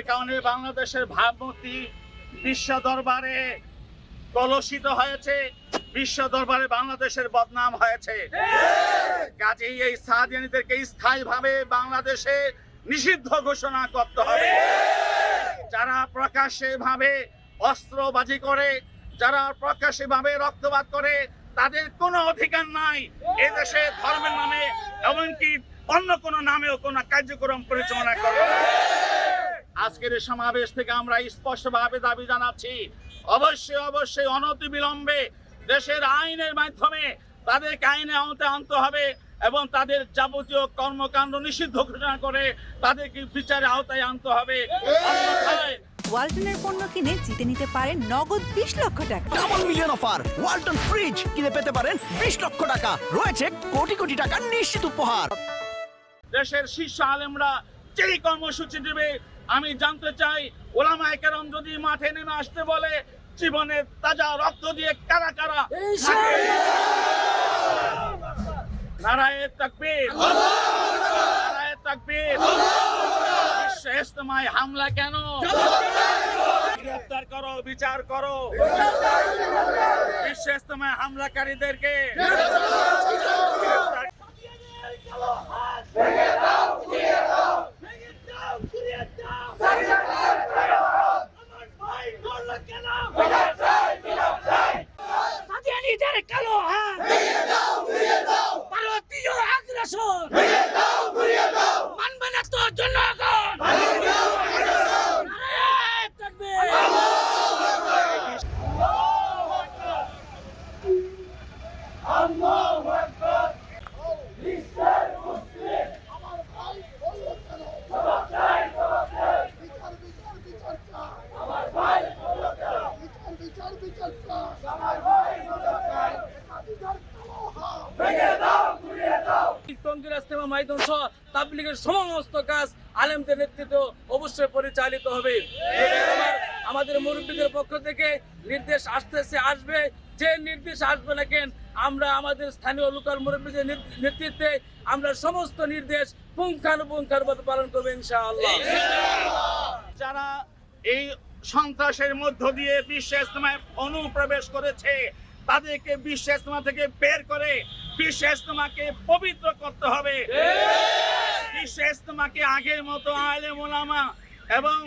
যার কারণে বাংলাদেশের ভাবমূর্তি বিশ্ব দরবারে কলসিত হয়েছে, বিশ্ব দরবারে বাংলাদেশের বদনাম হয়েছে। কাজেই এই সাহাদিয়ানিদেরকে স্থায়ীভাবে বাংলাদেশে নিষিদ্ধ ঘোষণা করতে হবে। যারা প্রকাশ্যে ভাবে অস্ত্রবাজি করে, যারা প্রকাশ্যে ভাবে রক্তপাত করে, তাদের কোনো অধিকার নাই। এদেশে ধর্মের নামে, এমনকি অন্য কোনো নামেও কোনো কার্যক্রম পরিচালনা করে আজকের এই সমাবেশ থেকে আমরা স্পষ্টভাবে দাবি জানাচ্ছি অবশ্যই অবশ্যই অনতি বিলম্বে দেশের আইনের মাধ্যমে তাদেরকে আইনে আওতায় আনতে হবে এবং তাদের যাবতীয় কর্মকাণ্ড নিষিদ্ধ ঘোষণা করে তাদেরকে বিচারের আওতায় আনতে হবে। ওয়ালটনের পণ্য কিনে জিতে নিতে পারেন নগদ বিশ লক্ষ টাকা। Double million offer Walton fridge কিনে পেতে পারেন বিশ লক্ষ টাকা। রয়েছে কোটি কোটি টাকার নিশ্চিত উপহার। দেশের শীর্ষ আলেমরা যেই কর্মসূচি দেবে আমি জানতে চাই ওলামা কেরম যদি মাঠে নেমে আসতে বলে জীবনের তাজা রক্ত দিয়ে কারা কারা নারায়ে তাকবীর। নারায়ে তাকবীর। বিশ্ব ইজতেমায় হামলা কেন? গ্রেফতার করো বিচার করো। বিশ্ব ইজতেমায় হামলাকারীদেরকে তঞ্জুর মাইদন সহ তাবলিগের সমস্ত কাজ আলেমদের নেতৃত্বে অবশ্যই পরিচালিত হবে। আমাদের মুরব্বীদের পক্ষ থেকে নির্দেশ আসতেছে আসবে। যে নির্দেশ আসবে না কেন, আমরা আমাদের স্থানীয় লোকাল মুরব্বীদের নেতৃত্বে আমরা সমস্ত নির্দেশ পুঙ্খানুপুঙ্খানুভাবে পালন করব ইনশাআল্লাহ। যারা এই সন্ত্রাসের মধ্য দিয়ে বিশ্ব ইজতেমায় অনুপ্রবেশ করেছে তাদেরকে বিশ্ব ইজতেমা থেকে বের করে বিশ্ব ইজতেমাকে পবিত্র করতে হবে। বিশ্ব ইজতেমাকে আগের মতো আলেম ওলামা এবং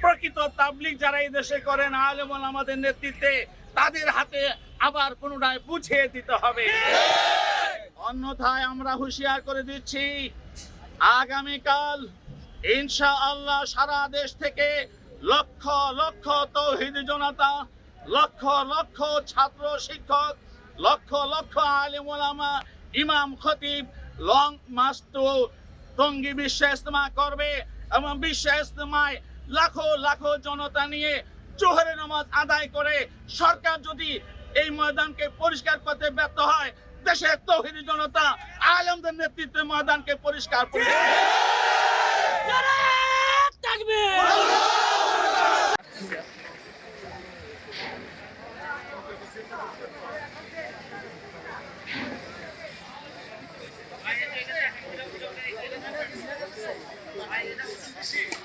প্রকৃত তাবলিক যারা এই দেশে করেন, আলেম ওলামাদের নেতৃত্বে তাদের হাতে আবার পুনরায় বুঝিয়ে দিতে হবে। অন্যথায় আমরা হুঁশিয়ার করে দিচ্ছি, আগামীকাল ইনশা আল্লাহ সারা দেশ থেকে লক্ষ লক্ষ তৌহিদ জনতা লক্ষ লক্ষ ছাত্র শিক্ষক, লক্ষ লক্ষ আলিম ওলামা, ইমাম খতিব লং মাস্তু টঙ্গী বিশ্ব ইস্তেমা করবে এবং বিশ্ব ইস্তেমায় লাখো লাখো জনতা নিয়ে জোহরের নামাজ আদায় করে সরকার যদি এই ময়দানকে পরিষ্কার করতে ব্যর্থ হয়, দেশের তৌহিদি জনতা আলমদের নেতৃত্বে ময়দানকে পরিষ্কার করবে। see